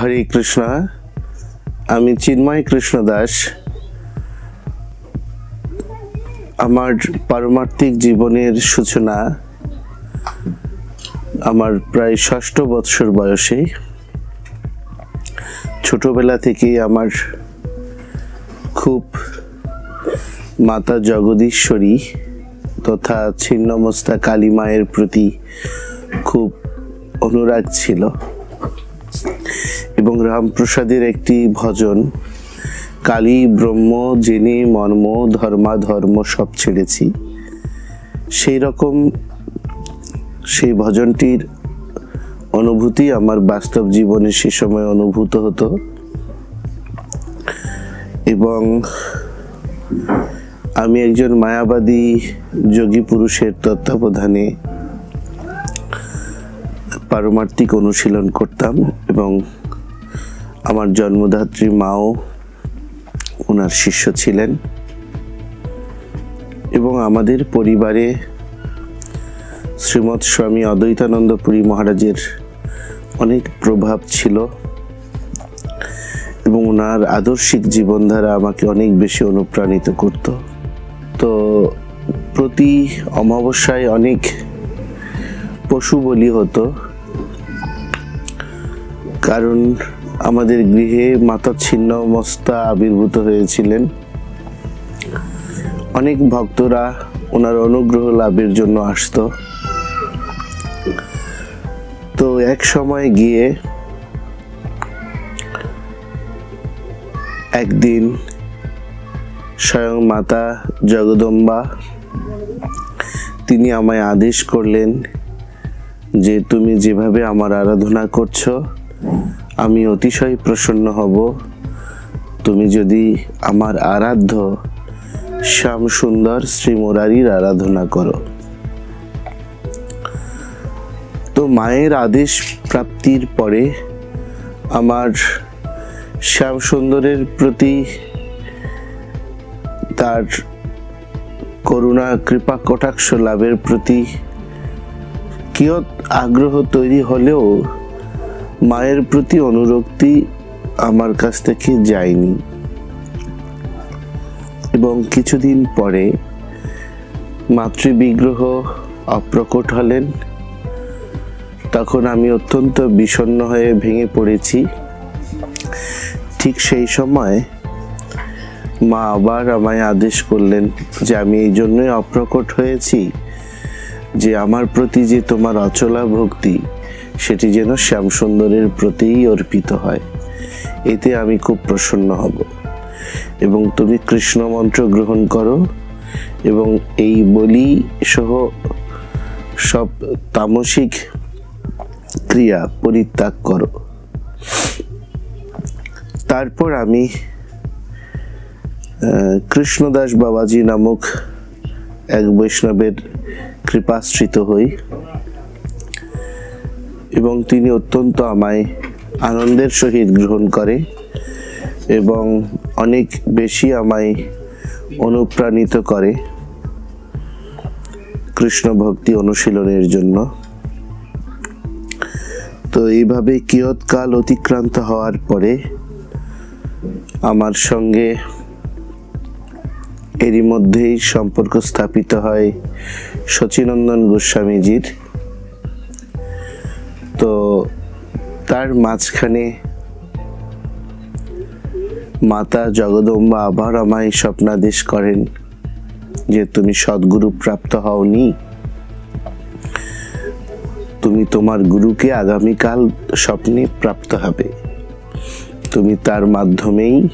হরে কৃষ্ণ, আমি চিন্ময় কৃষ্ণ দাস। আমার পারমার্থিক জীবনের সূচনা আমার প্রায় ষষ্ঠ বৎসর বয়সে। ছোটবেলা থেকেই আমার খুব মাতা জগদীশ্বরী তথা ছিন্নমস্তা কালী মায়ের প্রতি খুব অনুরাগ ছিল। এবং রামপ্রসাদের একটি ভজন, কালী, ব্রহ্ম, জেনে, মর্ম, ধর্মা, ধর্ম, সব ছেড়েছি। সেই রকম সেই ভজনটির অনুভূতি আমার বাস্তব জীবনে সে সময় অনুভূত হতো। এবং আমি একজন মায়াবাদী যোগী পুরুষের তত্ত্বাবধানে পারমার্থিক অনুশীলন করতাম এবং আমার জন্মদাত্রী মাও ওনার শিষ্য ছিলেন এবং আমাদের পরিবারে শ্রীমৎ স্বামী অদ্বৈতানন্দ পুরী মহারাজের অনেক প্রভাব ছিল এবং ওনার আদর্শিক জীবনধারা আমাকে অনেক বেশি অনুপ্রাণিত করত। তো প্রতি অমাবস্যায় অনেক পশু বলি হতো, কারণ আমাদের গৃহে মাতা ছিন্ন মস্তা আবির্ভূত হয়েছিলেন। অনেক ভক্তরা ওনার অনুগ্রহ লাভের জন্য আসতো। তো এক সময় গিয়ে একদিন স্বয়ং মাতা জগদম্বা তিনি আমায় আদেশ করলেন যে তুমি যেভাবে আমার আরাধনা করছ আমি অতিশয় প্রসন্ন হব। তুমি যদি আমার আরাধ্য শ্যাম সুন্দর শ্রী মুরারির আরাধনা করো। তো মায়ের আদেশ প্রাপ্তির পরে আমার শ্যাম সুন্দরের প্রতি তার করুণা, কৃপা, কটাক্ষ, লাভের প্রতি কিয়ৎ আগ্রহ তৈরি হলেও মায়ের প্রতি অনুরক্তি আমার কাছ থেকে যায়নি। এবং কিছুদিন পরে মাতৃবিগ্রহ অপ্রকট হলেন। তখন আমি অত্যন্ত বিষণ্ণ হয়ে ভেঙে পড়েছি। ঠিক সেই সময় মা আবার আমায় আদেশ করলেন যে আমি এই জন্যই অপ্রকট হয়েছি যে আমার প্রতি যে তোমার অচলা ভক্তি সেটি যেন শ্যামসুন্দরের প্রতিই অর্পিত হয়। এতে আমি খুব প্রসন্ন হব। এবং তুমি কৃষ্ণ মন্ত্র গ্রহণ করো, এবং এই বলি সহ সব তামসিক ক্রিয়া পরিত্যাগ করো। তারপর আমি কৃষ্ণদাস বাবাজি নামক এক বৈষ্ণবের কৃপাশ্রিত হই। এবং তিনি অত্যন্ত আমায় আনন্দের সহিত গ্রহণ করে এবং অনেক বেশি আমায় অনুপ্রাণিত করে কৃষ্ণ ভক্তি অনুশীলনের জন্য। তো এইভাবে কিয়ৎকাল অতিক্রান্ত হওয়ার পরে আমার সঙ্গে এরই মধ্যেই সম্পর্ক স্থাপিত হয় শচীনন্দন গোস্বামীজির। তো তার মাঝখানে মাতা জগদম্বা আবার আমায় স্বপ্নাদেশ করেন যে তুমি সদ্গুরু প্রাপ্ত হওনি। তুমি তোমার গুরুকে আগামীকাল স্বপ্নে প্রাপ্ত হবে। তুমি তার মাধ্যমেই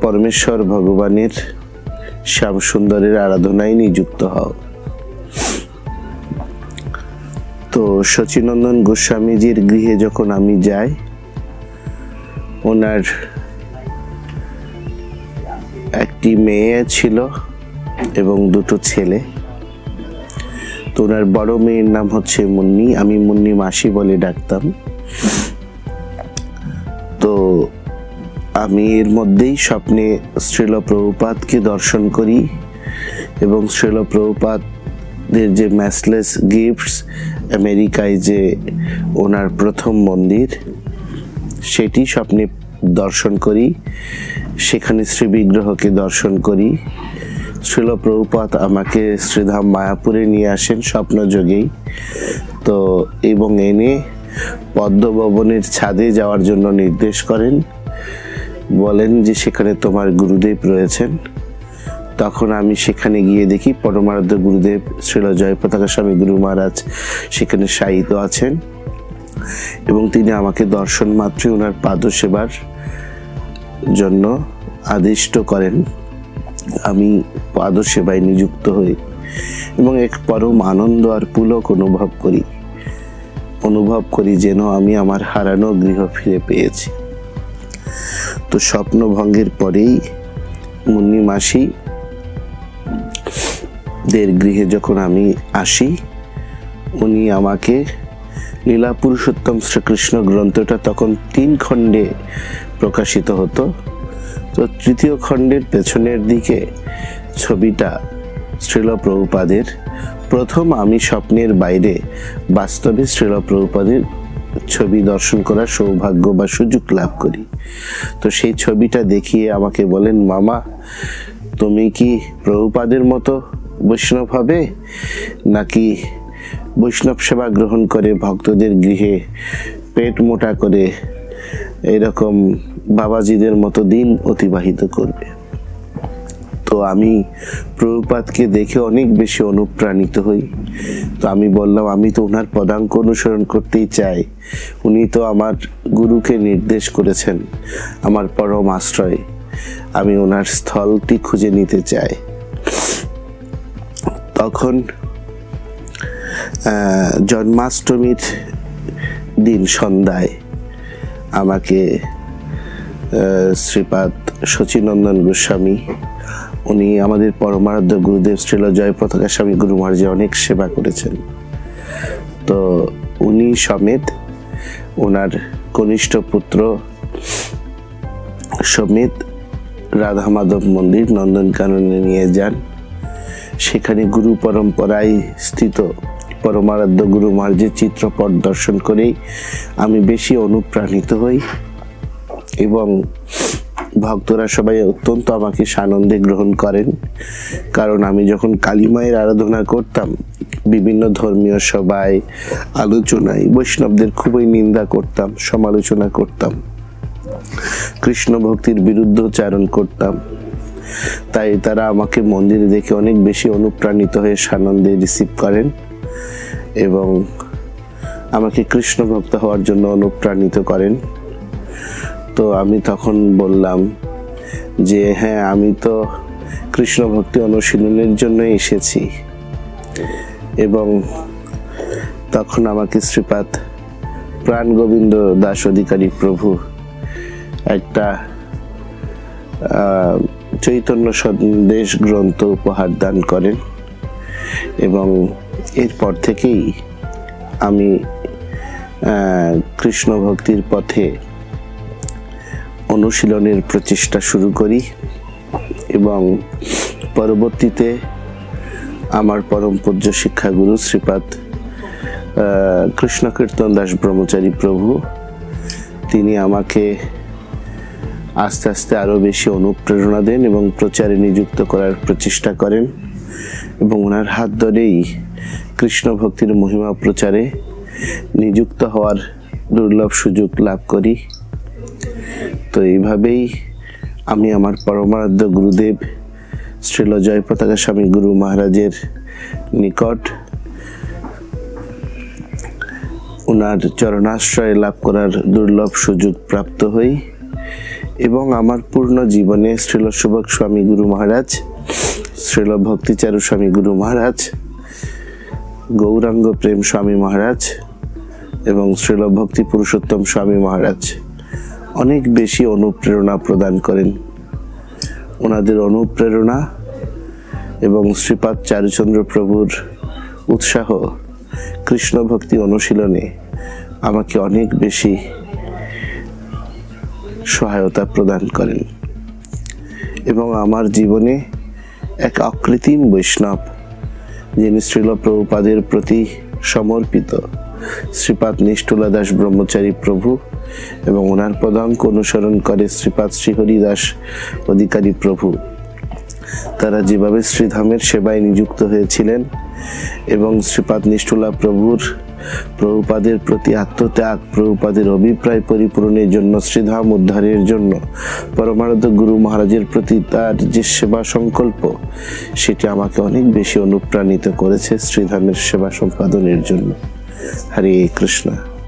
পরমেশ্বর ভগবানের শ্যাম সুন্দরের আরাধনায় নিযুক্ত হও। তো শচীনন্দন গোস্বামীজির গৃহে যখন আমি যাই, ওনার একটি মেয়ে ছিল এবং দুটো ছেলে। তো ওনার বড় মেয়ের নাম হচ্ছে মুন্নি, আমি মুন্নি মাসি বলে ডাকতাম। তো আমি এর মধ্যেই স্বপ্নে শ্রীল প্রভুপাতকে দর্শন করি এবং শ্রীল প্রভুপাতদের যে ম্যাসলেস গিফটস আমেরিকায় যে ওনার প্রথম মন্দির, সেটি স্বপ্নে দর্শন করি। সেখানে শ্রী বিগ্রহকে দর্শন করি। শ্রীল প্রভুপাত আমাকে শ্রীধাম মায়াপুরে নিয়ে আসেন স্বপ্নযোগেই তো এবং এনে পদ্মভবনের ছাদে যাওয়ার জন্য নির্দেশ করেন। বলেন যে, সেখানে তোমার গুরুদেব রয়েছেন। তখন আমি সেখানে গিয়ে দেখি পরমারাধ্য গুরুদেব শ্রীল জয় পতাকা স্বামী গুরু মহারাজ সেখানে শায়িত আছেন এবং তিনি আমাকে দর্শন মাত্রই ওনার পাদ সেবার জন্য আদিষ্ট করেন। আমি পাদ সেবায় নিযুক্ত হই এবং এক পরম আনন্দ আর পুলক অনুভব করি অনুভব করি যেন আমি আমার হারানো গৃহ ফিরে পেয়েছি। তো স্বপ্নভঙ্গের পরেই মুন্নি মাসি দের গৃহে যখন আমি আসি, উনি আমাকে লীলা পুরুষোত্তম শ্রীকৃষ্ণ গ্রন্থটা তখন তিন খণ্ডে প্রকাশিত হতো। তো তৃতীয় খণ্ডের পেছনের দিকে ছবিটা শ্রীল প্রভুপাদের প্রথম আমি স্বপ্নের বাইরে বাস্তবে শ্রীল প্রভুপাদের ছবি দর্শন করার সৌভাগ্য বা সুযোগ লাভ করি। তো সেই ছবিটা দেখিয়ে আমাকে বলেন, মামা, তুমি কি প্রভুপাদের মতো বৈষ্ণব হবে নাকি বৈষ্ণব সেবা গ্রহণ করে ভক্তদের গৃহে পেট মোটা করে এরকম বাবাজিদের মতো দিন অতিবাহিত করবে? তো আমি প্রভুপাতকে দেখে অনেক বেশি অনুপ্রাণিত হই। তো আমি বললাম, আমি তো ওনার পদাঙ্ক অনুসরণ করতেই চাই। উনি তো আমার গুরুকে নির্দেশ করেছেন, আমার পরম আশ্রয়। আমি ওনার স্থলটি খুঁজে নিতে চাই। তখন জন্মাষ্টমীর দিন সন্ধ্যায় আমাকে শ্রীপাদ শচীনন্দন গোস্বামী, উনি আমাদের পরমারাধ্য গুরুদেব শ্রীল জয় পতাকা স্বামী গুরু মহারাজে অনেক সেবা করেছেন। তো উনি সমেত ওনার কনিষ্ঠ পুত্র সমেত রাধা মাধব মন্দির, নন্দনকাননে নিয়ে যান। সেখানে গুরু পরম্পরায় স্থিত পরমারাধ্য গুরু মহারাজের চিত্রপট দর্শন করেই আমি বেশি অনুপ্রাণিত হই এবং ভক্তরা সবাই অত্যন্ত আমাকে সানন্দে গ্রহণ করেন। কারণ আমি যখন কালী মায়ের আরাধনা করতাম, বিভিন্ন ধর্মীয় সভায়, আলোচনায় বৈষ্ণবদের খুবই নিন্দা করতাম, সমালোচনা করতাম। কৃষ্ণ ভক্তির বিরুদ্ধ বিরুদ্ধচারণ করতাম। তাই তারা আমাকে মন্দিরে দেখে অনেক বেশি অনুপ্রাণিত হয়ে সানন্দে রিসিভ করেন এবং আমাকে কৃষ্ণ ভক্ত হওয়ার জন্য অনুপ্রাণিত করেন। তো আমি তখন বললাম যে হ্যাঁ আমি তো কৃষ্ণ ভক্তি অনুশীলনের জন্য এসেছি। এবং তখন আমাকে শ্রীপাদ প্রাণ গোবিন্দ দাস অধিকারী প্রভু একটা চৈতন্য সন্দেশ গ্রন্থ উপহার দান করেন এবং এরপর থেকেই আমি কৃষ্ণ ভক্তির পথে অনুশীলনের প্রচেষ্টা শুরু করি এবং পরবর্তীতে আমার পরম পূজ্য শিক্ষাগুরু শ্রীপাদ আহ, কৃষ্ণ কীর্তন দাস ব্রহ্মচারী প্রভু তিনি আমাকে আস্তে আস্তে আরও বেশি অনুপ্রেরণা দেন এবং প্রচারে নিযুক্ত করার প্রচেষ্টা করেন এবং ওনার হাত ধরেই কৃষ্ণ ভক্তির মহিমা প্রচারে নিযুক্ত হওয়ার দুর্লভ সুযোগ লাভ করি। তো এইভাবেই আমি আমার পরমারাধ্য গুরুদেব শ্রীল জয় পতাকা স্বামী গুরু মহারাজের নিকট ওনার চরণাশ্রয় লাভ করার দুর্লভ সুযোগ প্রাপ্ত হই। এবং আমার পূর্ণ জীবনে শ্রীল সুভক স্বামী গুরু মহারাজ, শ্রীল ভক্তিচারু স্বামী গুরু মহারাজ, গৌরাঙ্গ প্রেম স্বামী মহারাজ এবং শ্রীল ভক্তি পুরুষোত্তম স্বামী মহারাজ অনেক বেশি অনুপ্রেরণা প্রদান করেন। ওনাদের অনুপ্রেরণা এবং শ্রীপাদ চারুচন্দ্র প্রভুর উৎসাহ কৃষ্ণ ভক্তি অনুশীলনে আমাকে অনেক বেশি সহায়তা প্রদান করেন। এবং আমার জীবনে এক অকৃত্রিম বৈষ্ণব, যিনি শ্রীল প্রভুপাদের প্রতি সমর্পিত, শ্রীপাদ নিষ্ঠুলা দাস ব্রহ্মচারী প্রভু এবং ওনার পদাঙ্ক অনুসরণ করে শ্রীপাদ শ্রীহরিদাস অধিকারী প্রভু। তারা যেভাবে শ্রীধামের সেবায় নিযুক্ত হয়েছিলেন এবং শ্রীপাদ নিষ্ঠুলা প্রভুর প্রভুপাদের প্রতি আত্মত্যাগ, প্রভুপাদের অভিপ্রায় পরিপূরণের জন্য, শ্রীধাম উদ্ধারের জন্য, পরমানন্দ গুরু মহারাজের প্রতি তার যে সেবা সংকল্প, সেটি আমাকে অনেক বেশি অনুপ্রাণিত করেছে শ্রীধামের সেবা সম্পাদনের জন্য। হরে কৃষ্ণ।